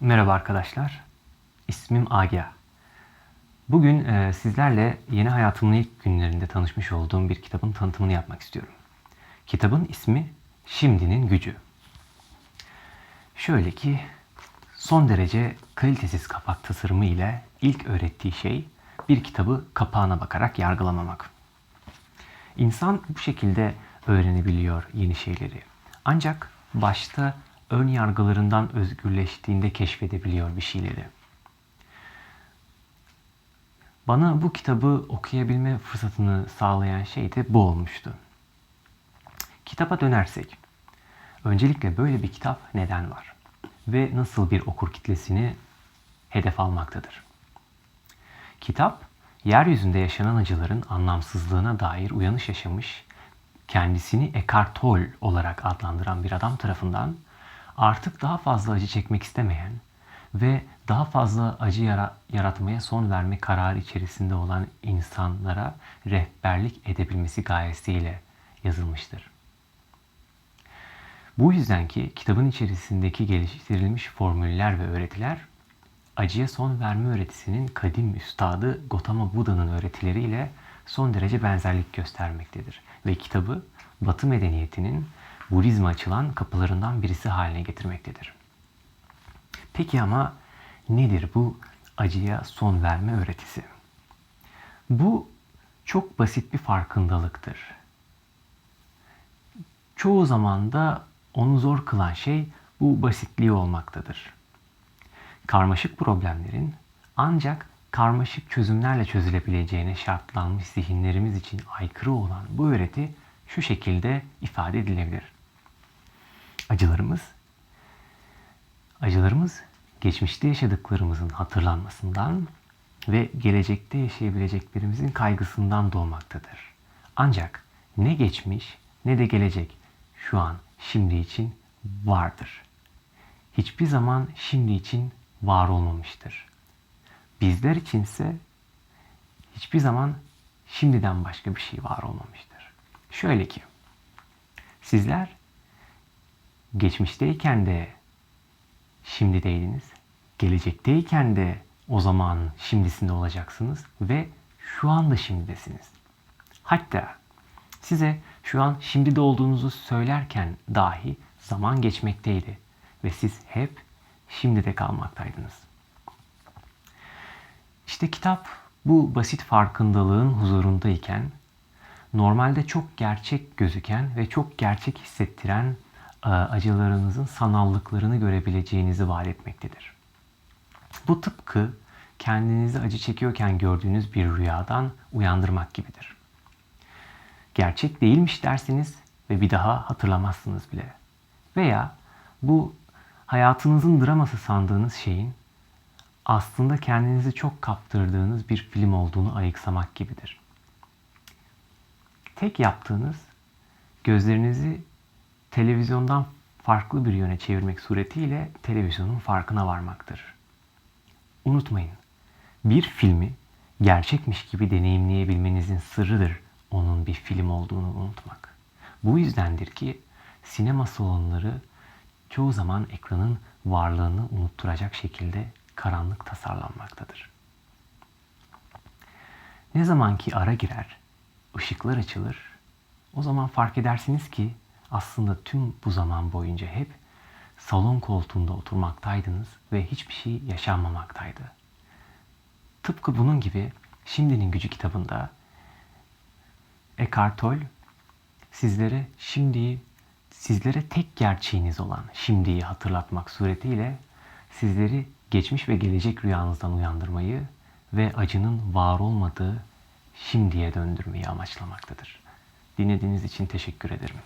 Merhaba arkadaşlar. İsmim Agya. Bugün e, sizlerle yeni hayatımın ilk günlerinde tanışmış olduğum bir kitabın tanıtımını yapmak istiyorum. Kitabın ismi Şimdinin Gücü. Şöyle ki son derece kalitesiz kapak tasarımı ile ilk öğrettiği şey bir kitabı kapağına bakarak yargılamamak. İnsan bu şekilde öğrenebiliyor yeni şeyleri. Ancak başta ön yargılarından özgürleştiğinde keşfedebiliyor bir şeyleri. Bana bu kitabı okuyabilme fırsatını sağlayan şey de bu olmuştu. Kitaba dönersek, öncelikle böyle bir kitap neden var ve nasıl bir okur kitlesini hedef almaktadır? Kitap, yeryüzünde yaşanan acıların anlamsızlığına dair uyanış yaşamış, kendisini Eckhart Tolle olarak adlandıran bir adam tarafından artık daha fazla acı çekmek istemeyen ve daha fazla acı yara- yaratmaya son verme kararı içerisinde olan insanlara rehberlik edebilmesi gayesiyle yazılmıştır. Bu yüzden ki kitabın içerisindeki geliştirilmiş formüller ve öğretiler acıya son verme öğretisinin kadim üstadı Gautama Buddha'nın öğretileriyle son derece benzerlik göstermektedir. Ve kitabı Batı medeniyetinin Budizme açılan kapılarından birisi haline getirmektedir. Peki ama nedir bu acıya son verme öğretisi? Bu çok basit bir farkındalıktır. Çoğu zaman da onu zor kılan şey bu basitliği olmaktadır. Karmaşık problemlerin ancak karmaşık çözümlerle çözülebileceğine şartlanmış zihinlerimiz için aykırı olan bu öğreti şu şekilde ifade edilebilir. Acılarımız acılarımız geçmişte yaşadıklarımızın hatırlanmasından ve gelecekte yaşayabileceklerimizin kaygısından doğmaktadır. Ancak ne geçmiş ne de gelecek şu an şimdi için vardır. Hiçbir zaman şimdi için var olmamıştır. Bizler içinse hiçbir zaman şimdiden başka bir şey var olmamıştır. Şöyle ki sizler geçmişteyken de şimdideydiniz. Gelecekteyken de o zaman şimdisinde olacaksınız ve şu anda şimdidesiniz. Hatta size şu an şimdide olduğunuzu söylerken dahi zaman geçmekteydi ve siz hep şimdide kalmaktaydınız. İşte kitap bu basit farkındalığın huzurundayken normalde çok gerçek gözüken ve çok gerçek hissettiren acılarınızın sanallıklarını görebileceğinizi vaat etmektedir. Bu tıpkı kendinizi acı çekiyorken gördüğünüz bir rüyadan uyandırmak gibidir. Gerçek değilmiş dersiniz ve bir daha hatırlamazsınız bile. Veya bu hayatınızın draması sandığınız şeyin aslında kendinizi çok kaptırdığınız bir film olduğunu ayıksamak gibidir. Tek yaptığınız gözlerinizi televizyondan farklı bir yöne çevirmek suretiyle televizyonun farkına varmaktır. Unutmayın, bir filmi gerçekmiş gibi deneyimleyebilmenizin sırrıdır onun bir film olduğunu unutmak. Bu yüzdendir ki sinema salonları çoğu zaman ekranın varlığını unutturacak şekilde karanlık tasarlanmaktadır. Ne zaman ki ara girer, ışıklar açılır, o zaman fark edersiniz ki aslında tüm bu zaman boyunca hep salon koltuğunda oturmaktaydınız ve hiçbir şey yaşanmamaktaydı. Tıpkı bunun gibi Şimdinin Gücü kitabında Eckhart Tolle sizlere şimdiyi, sizlere tek gerçeğiniz olan şimdiyi hatırlatmak suretiyle sizleri geçmiş ve gelecek rüyanızdan uyandırmayı ve acının var olmadığı şimdiye döndürmeyi amaçlamaktadır. Dinlediğiniz için teşekkür ederim.